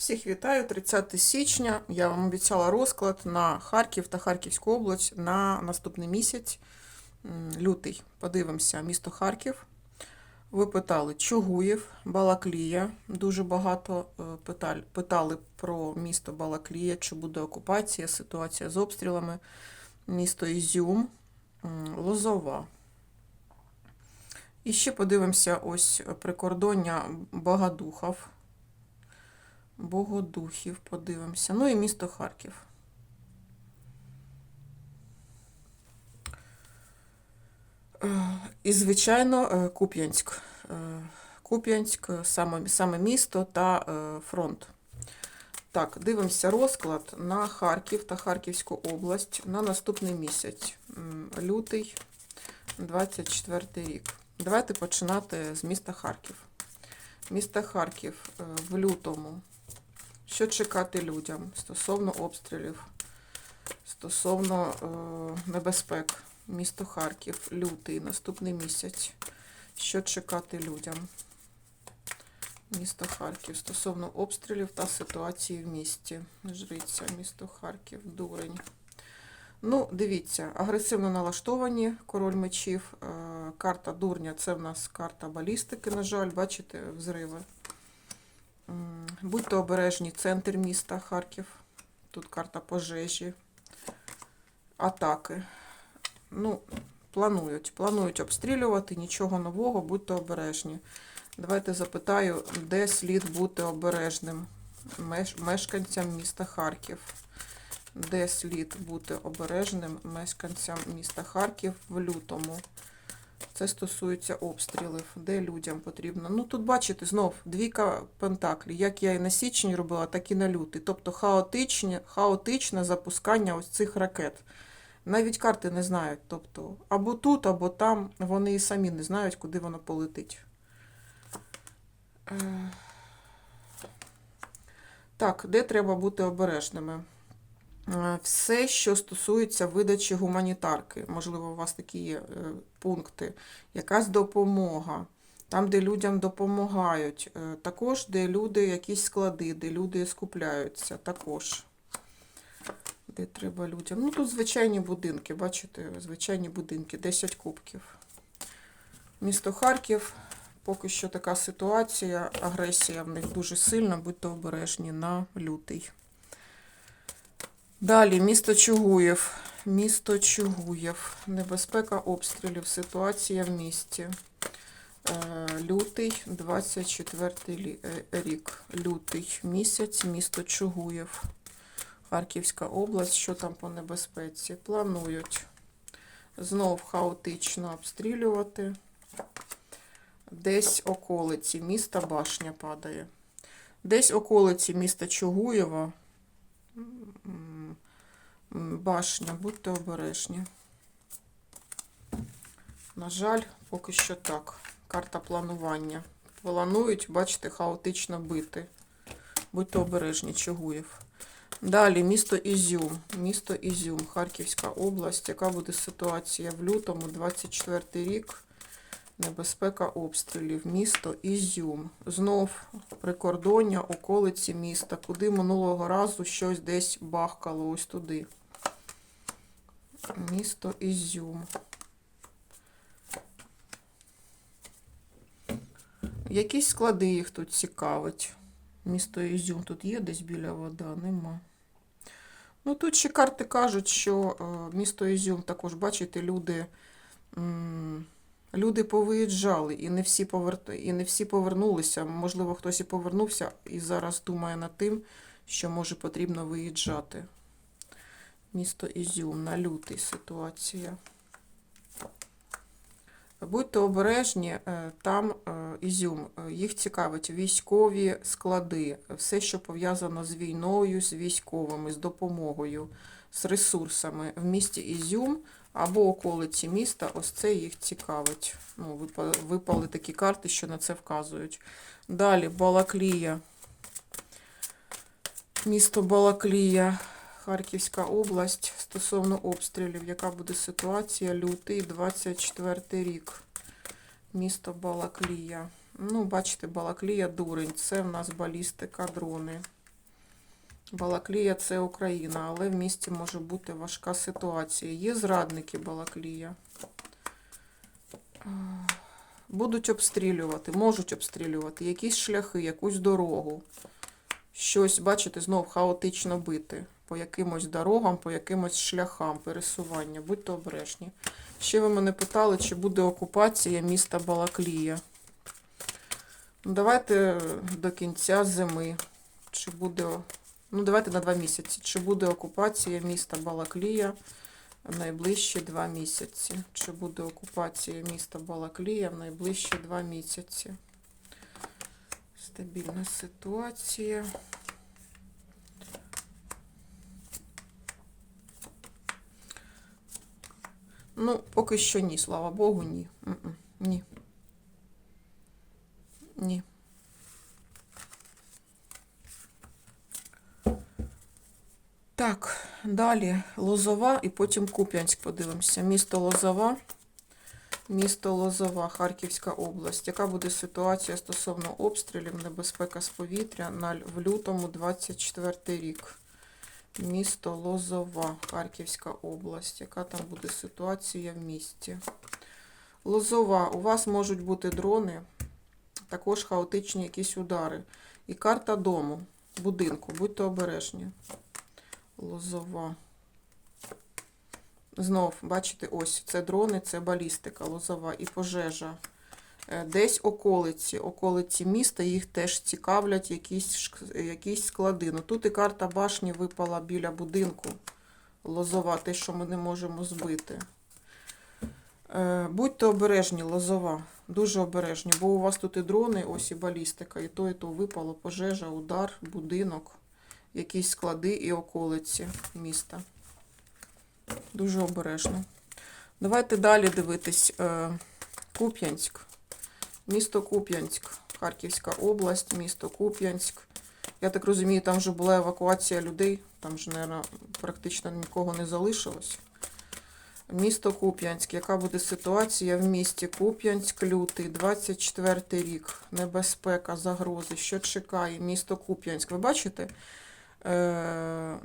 Всіх вітаю, 30 січня. Я вам обіцяла розклад на Харків та Харківську область на наступний місяць, лютий. Подивимося, місто Харків. Ви питали Чугуїв, Балаклія. Дуже багато е, питали про місто Балаклія, чи буде окупація, ситуація з обстрілами. Місто Ізюм, Лозова. І ще подивимося ось прикордоння Богодухов. Богодухів подивимося. Ну і місто Харків. І, звичайно, е, Куп'янськ. Е, Куп'янськ, саме, саме місто та е, фронт. Так, дивимося розклад на Харків та Харківську область на наступний місяць. Лютий 24 рік. Давайте починати з міста Харків. Місто Харків в лютому. Що чекати людям стосовно обстрілів, стосовно е, небезпек? Місто Харків, лютий, наступний місяць. Що чекати людям? Місто Харків стосовно обстрілів та ситуації в місті. Жриця, місто Харків, дурень. Ну, дивіться, агресивно налаштовані король мечів. Е, карта дурня це в нас карта балістики, на жаль, бачите, взриви. Будьте обережні, центр міста Харків. Тут карта пожежі, атаки. Ну, планують. Планують обстрілювати, нічого нового, будьте обережні. Давайте запитаю, де слід бути обережним меш- мешканцям міста Харків. Де слід бути обережним мешканцям міста Харків в лютому. Це стосується обстрілів, де людям потрібно. Ну тут бачите, знов двійка пентаклів. Як я і на січні робила, так і на лютий. Тобто хаотичне, хаотичне запускання ось цих ракет. Навіть карти не знають. Тобто або тут, або там. Вони і самі не знають, куди воно полетить. Е, Так, де треба бути обережними? Е, Все, що стосується видачі гуманітарки, можливо, у вас такі є е, пункти, якась допомога, там, де людям допомагають, е, також де люди, якісь склади, де люди скупляються, також. Де треба людям. Ну, тут звичайні будинки, бачите, звичайні будинки, 10 кубків. Місто Харків, поки що така ситуація, агресія в них дуже сильна, будьте обережні на лютий. Далі місто Чугуєв. Місто Чугуєв. Небезпека обстрілів. Ситуація в місті. Е, Лютий, 24 е, рік. Лютий місяць, місто Чугуєв. Харківська область. Що там по небезпеці? Планують знов хаотично обстрілювати. Десь околиці міста Башня падає. Десь околиці міста Чугуєва. Башня, будьте обережні. На жаль, поки що так. Карта планування. Планують, бачите, хаотично бити. Будьте обережні, Чугуєв. Далі місто Ізюм. Місто Ізюм, Харківська область. Яка буде ситуація в лютому, 24 рік. Небезпека обстрілів. Місто Ізюм. Знов прикордоння, околиці міста. Куди минулого разу щось десь бахкало ось туди. Місто Ізюм. Якісь склади їх тут цікавить. Місто Ізюм тут є десь біля вода, нема. Ну тут ще карти кажуть, що е, місто Ізюм також, бачите, люди. Люди повиїжджали, і не всі повер... і не всі повернулися. Можливо, хтось і повернувся і зараз думає над тим, що може потрібно виїжджати. Місто Ізюм на лютий ситуація. Будьте обережні, е, там е, Ізюм, е, їх цікавить військові склади, все, що пов'язано з війною, з військовими, з допомогою, з ресурсами в місті Ізюм або околиці міста, ось це їх цікавить. Ну, випали, випали такі карти, що на це вказують. Далі Балаклія. Місто Балаклія, Харківська область стосовно обстрілів. Яка буде ситуація? Лютий, 24 рік. Місто Балаклія. Ну, бачите, Балаклія, дурень. Це в нас балістика, дрони. Балаклія це Україна, але в місті може бути важка ситуація. Є зрадники Балаклія. Будуть обстрілювати, можуть обстрілювати якісь шляхи, якусь дорогу. Щось, бачите, знов хаотично бити по якимось дорогам, по якимось шляхам пересування. Будьте обережні. Ще ви мене питали, чи буде окупація міста Балаклія. Ну, давайте до кінця зими. Чи буде. Ну, давайте на два місяці. Чи буде окупація міста Балаклія в найближчі два місяці? Чи буде окупація міста Балаклія в найближчі два місяці? Стабільна ситуація. Ну, поки що ні, слава Богу, ні. Ні. Ні. Так, далі Лозова і потім Куп'янськ подивимося. Місто Лозова. Місто Лозова, Харківська область. Яка буде ситуація стосовно обстрілів, небезпека з повітря на в лютому 24 рік? Місто Лозова, Харківська область. Яка там буде ситуація в місті? Лозова, у вас можуть бути дрони, також хаотичні якісь удари. І карта дому, будинку. Будьте обережні. Лозова. Знов, бачите, ось це дрони, це балістика, лозова і пожежа. Е, Десь околиці, околиці міста, їх теж цікавлять якісь, якісь склади. Ну тут і карта башні випала біля будинку. Лозова, те, що ми не можемо збити. Е, Будьте обережні, лозова. Дуже обережні, бо у вас тут і дрони, ось і балістика, і то, і то випало пожежа, удар, будинок, якісь склади і околиці міста. Дуже обережно. Давайте далі дивитись. Е, Куп'янськ. Місто Куп'янськ, Харківська область, місто Куп'янськ. Я так розумію, там вже була евакуація людей, там ж, мабуть, практично нікого не залишилось. Місто Куп'янськ. Яка буде ситуація в місті Куп'янськ, лютий, 24 рік. Небезпека, загрози. Що чекає? Місто Куп'янськ. Ви бачите? Е-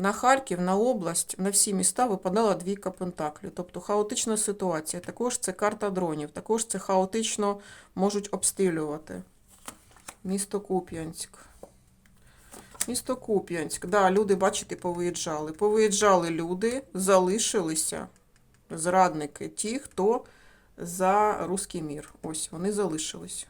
на Харків, на область, на всі міста випадала двійка пентаклів. Тобто хаотична ситуація. Також це карта дронів, також це хаотично можуть обстрілювати. Місто Куп'янськ. Місто Куп'янськ. Да, люди, бачите, повиїжджали. Повиїжджали люди, залишилися зрадники, ті, хто за руський мір. Ось вони залишились.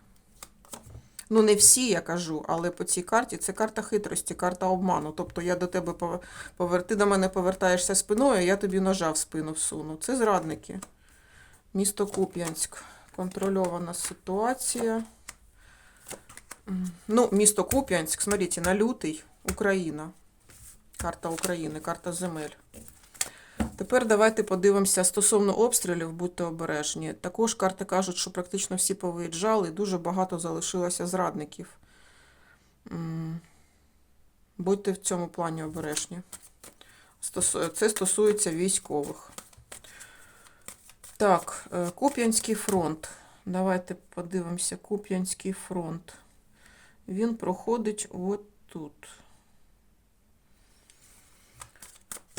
Ну, не всі, я кажу, але по цій карті це карта хитрості, карта обману. Тобто я до тебе повер... ти до мене повертаєшся спиною, я тобі ножа в спину всуну. Це зрадники. Місто Куп'янськ. Контрольована ситуація. Ну, місто Куп'янськ, смотрите, на лютий, Україна. Карта України, карта земель. Тепер давайте подивимося стосовно обстрілів, будьте обережні. Також карти кажуть, що практично всі повиїжджали, і дуже багато залишилося зрадників. Будьте в цьому плані обережні. Це стосується військових. Так, е, Куп'янський фронт. Давайте подивимося. Куп'янський фронт. Він проходить от тут.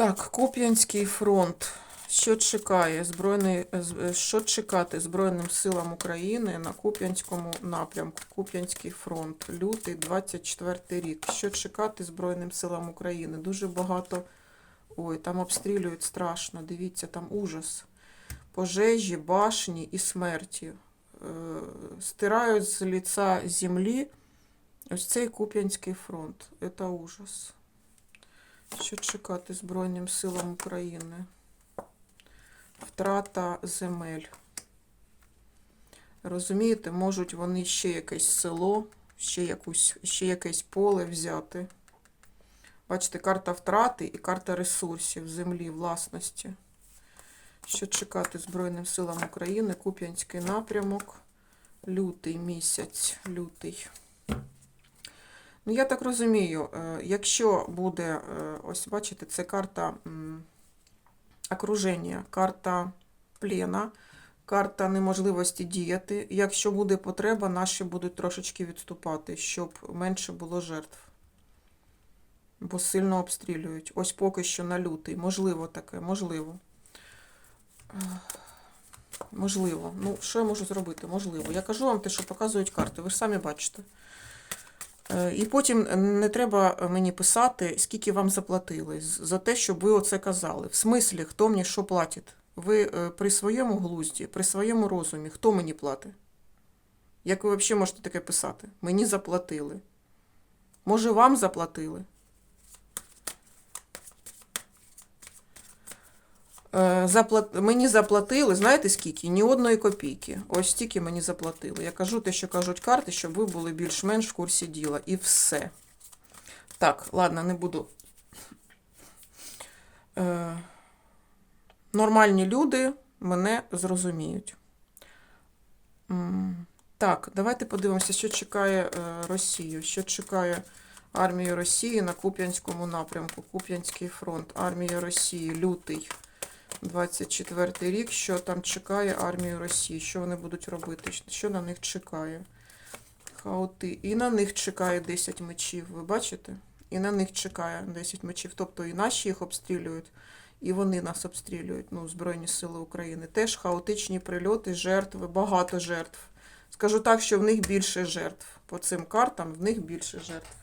Так, Куп'янський фронт. Що чекає Збройний, що чекати Збройним силам України на Куп'янському напрямку? Куп'янський фронт, лютий 24 рік. Що чекати Збройним силам України? Дуже багато. Ой, там обстрілюють страшно. Дивіться, там ужас. Пожежі, башні і смерті. Е, Стирають з лица землі ось цей Куп'янський фронт. Це ужас. Що чекати Збройним силам України? Втрата земель. Розумієте, можуть вони ще якесь село, ще, якусь, ще якесь поле взяти. Бачите, карта втрати і карта ресурсів землі, власності. Що чекати Збройним силам України? Куп'янський напрямок. Лютий місяць, лютий. Ну, я так розумію, е, якщо буде, е, ось бачите, це карта окруження, карта плена, карта неможливості діяти. Якщо буде потреба, наші будуть трошечки відступати, щоб менше було жертв. бо сильно обстрілюють. Ось поки що на лютий. Можливо таке, можливо. Можливо. Ну, що я можу зробити? Можливо. Я кажу вам те, що показують карти, ви ж самі бачите. Е, І потім не треба мені писати, скільки вам заплатили за те, щоб ви оце казали. В смислі, хто мені що платить? Ви е, при своєму глузді, при своєму розумі, хто мені платить? Як ви взагалі можете таке писати? Мені заплатили. Може, вам заплатили? Е, Заплат... Мені заплатили, знаєте скільки? Ні одної копійки. Ось стільки мені заплатили. Я кажу те, що кажуть карти, щоб ви були більш-менш в курсі діла. І все. Так, ладно, не буду. Е... Нормальні люди мене зрозуміють. Так, давайте подивимося, що чекає е, Росію. Що чекає армію Росії на Куп'янському напрямку. Куп'янський фронт. Армія Росії, лютий. 24 рік, що там чекає армію Росії, що вони будуть робити, що на них чекає. Хаоти. І на них чекає 10 мечів, ви бачите? І на них чекає 10 мечів. Тобто і наші їх обстрілюють, і вони нас обстрілюють, ну, Збройні Сили України. Теж хаотичні прильоти, жертви, багато жертв. Скажу так, що в них більше жертв. По цим картам в них більше жертв.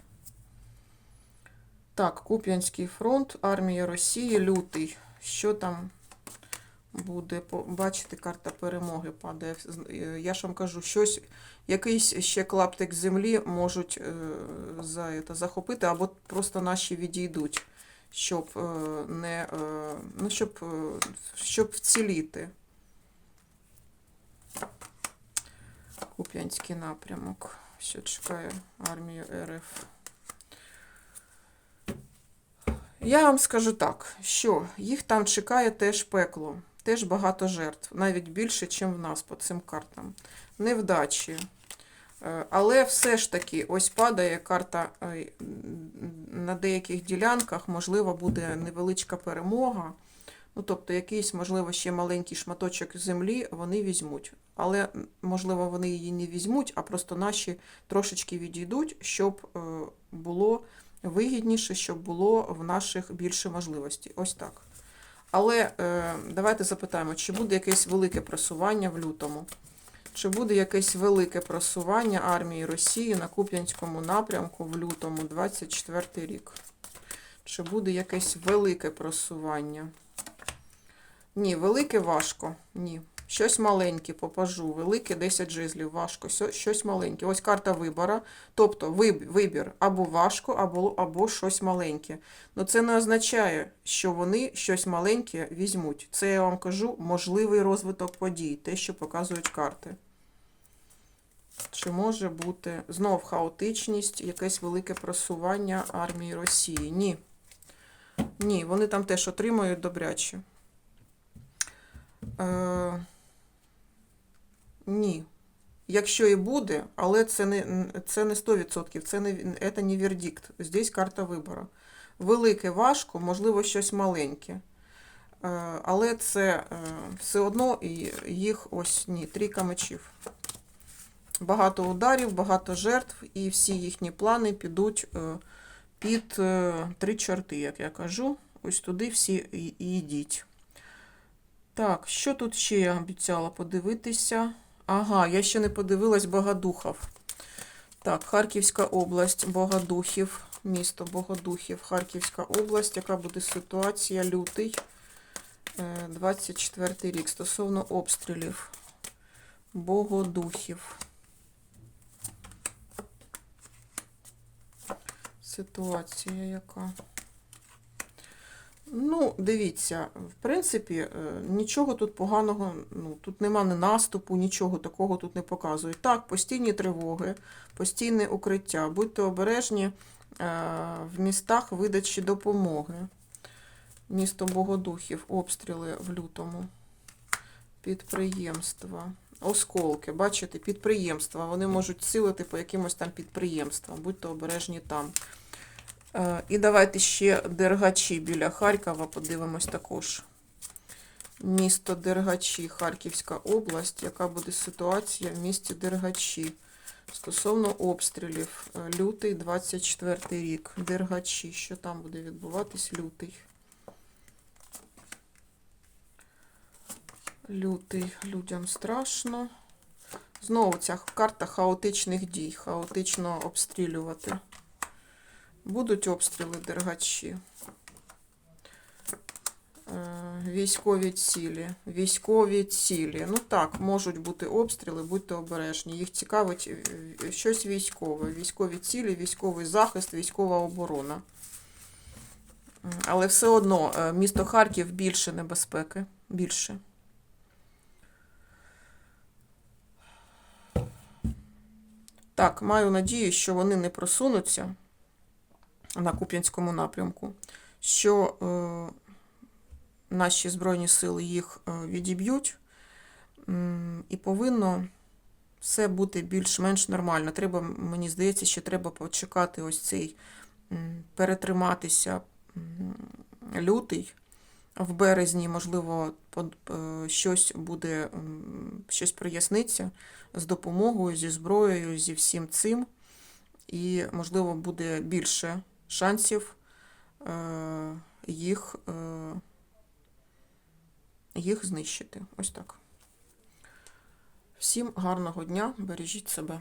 Так, Куп'янський фронт, армія Росії, лютий. Що там буде? Бачите, карта перемоги падає. Е, Я ж вам кажу, щось, якийсь ще клаптик землі можуть е, за, это, захопити, або просто наші відійдуть, щоб е, не ну, щоб, щоб вціліти. Куп'янський напрямок. Що чекає армію РФ. Я вам скажу так, що їх там чекає теж пекло, теж багато жертв, навіть більше, ніж в нас по цим картам. Невдачі. Е, Але все ж таки, ось падає карта е, на деяких ділянках, можливо, буде невеличка перемога. Ну, тобто, якийсь, можливо, ще маленький шматочок землі вони візьмуть. Але, можливо, вони її не візьмуть, а просто наші трошечки відійдуть, щоб е, було вигідніше, щоб було в наших більше можливостей. Ось так. Але е, давайте запитаємо, чи буде якесь велике просування в лютому? Чи буде якесь велике просування армії Росії на Куп'янському напрямку в лютому 24 рік? Чи буде якесь велике просування? Ні, велике важко. Ні. Щось маленьке попажу. Велике 10 жезлів, важко. Щось маленьке. Ось карта вибора. Тобто вибір або важко, або, або щось маленьке. Ну це не означає, що вони щось маленьке візьмуть. Це я вам кажу можливий розвиток подій, те, що показують карти. Чи може бути знов хаотичність, якесь велике просування армії Росії? Ні. Ні, вони там теж отримують добряче. Е, ні. Якщо і буде, але це не, це не 100%, це не, це не вердикт. Здесь карта вибору. Велике важко, можливо, щось маленьке. Е, Але це е, все одно і їх ось ні, трійка мечів. Багато ударів, багато жертв, і всі їхні плани підуть е, під три чорти, як я кажу. Ось туди всі і йдіть. Так, що тут ще я обіцяла подивитися? Ага, я ще не подивилась Богодухов. Так, Харківська область, Богодухів, місто Богодухів, Харківська область. Яка буде ситуація? Лютий, е, 24 рік стосовно обстрілів. Богодухів. Ситуація яка? Ну, дивіться, в принципі, е, нічого тут поганого, ну, тут нема ні наступу, нічого такого тут не показують. Так, постійні тривоги, постійне укриття. Будьте обережні е, в містах видачі допомоги. Місто Богодухів, обстріли в лютому. Підприємства. Осколки, бачите, підприємства. Вони можуть силити по якимось там підприємствам. Будьте обережні там. Е, І давайте ще Дергачі біля Харкова подивимось також. Місто Дергачі, Харківська область. Яка буде ситуація в місті Дергачі? Стосовно обстрілів, е, лютий 24 рік, Дергачі, що там буде відбуватись лютий? Лютий, людям страшно. Знову ця карта хаотичних дій, хаотично обстрілювати. Будуть обстріли дергачі. Е, Військові цілі. Військові цілі. Ну так, можуть бути обстріли, будьте обережні. Їх цікавить е, щось військове. Військові цілі, військовий захист, військова оборона. Але все одно е, місто Харків більше небезпеки. Більше. Так, маю надію, що вони не просунуться на Куп'янському напрямку, що е, наші Збройні сили їх е, відіб'ють, і повинно все бути більш-менш нормально. Треба, мені здається, що треба почекати ось цей перетриматися лютий. В березні, можливо, е, щось буде, щось проясниться з допомогою, зі зброєю, зі всім цим. І, можливо, буде більше шансів е, їх, е, їх знищити. Ось так. Всім гарного дня, бережіть себе.